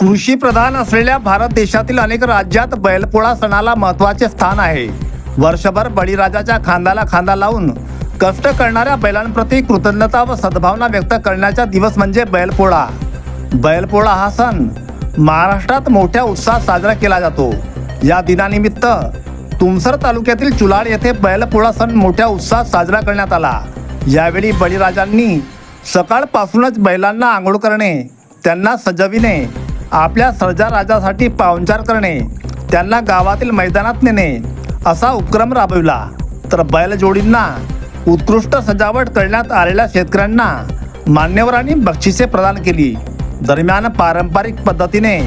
कृषी प्रधान असलेल्या भारत देशातील अनेक राज्यात बैलपोळा सणाला महत्त्वाचे स्थान आहे. वर्षभर बळीराजाच्या खांद्याला खांदा लावून कष्ट करणाऱ्या बैलांप्रती कृतज्ञता व सद्भावना व्यक्त करण्याचा दिवस म्हणजे बैलपोळा. बैलपोळा हा सण महाराष्ट्रात मोठ्या उत्साहात साजरा केला जातो. या दिनानिमित्त तुमसर तालुक्यातील चुलाड येथे बैलपोळा सण मोठ्या उत्साहात साजरा करण्यात आला. यावेळी बळीराजांनी सकाळपासूनच बैलांना आंघोळ करणे त्यांना सजविणे आपल्या सर्जा राजासाठी पाहुणचार करणे त्यांना गावातील मैदानात नेणे असा उपक्रम राबविला. तर बैलजोडींना उत्कृष्ट सजावट करण्यात आलेल्या शेतकऱ्यांना मान्यवरांनी बक्षिसे प्रदान केली. दरम्यान पारंपरिक पद्धतीने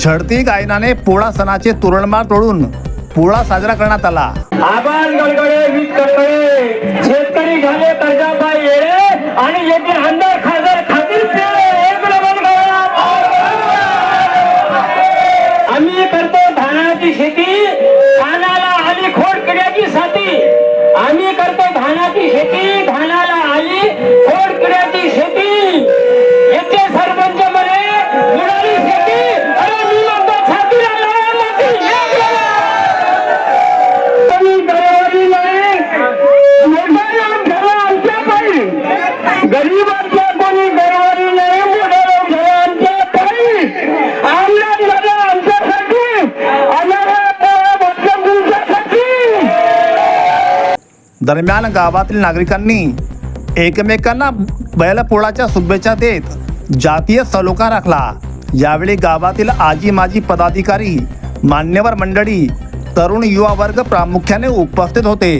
झडती गायनाने पोळा सणाचे तोरणमाळ तोडून पोळा साजरा करण्यात आला. হেঁটে दरम्यान गावातील नागरिकांनी एकमेकांना बैलपोळाच्या शुभेच्छा देत जातीय सलोखा राखला. यावेळी गावातील आजी माजी पदाधिकारी मान्यवर मंडळी तरुण युवा वर्ग प्रामुख्याने उपस्थित होते.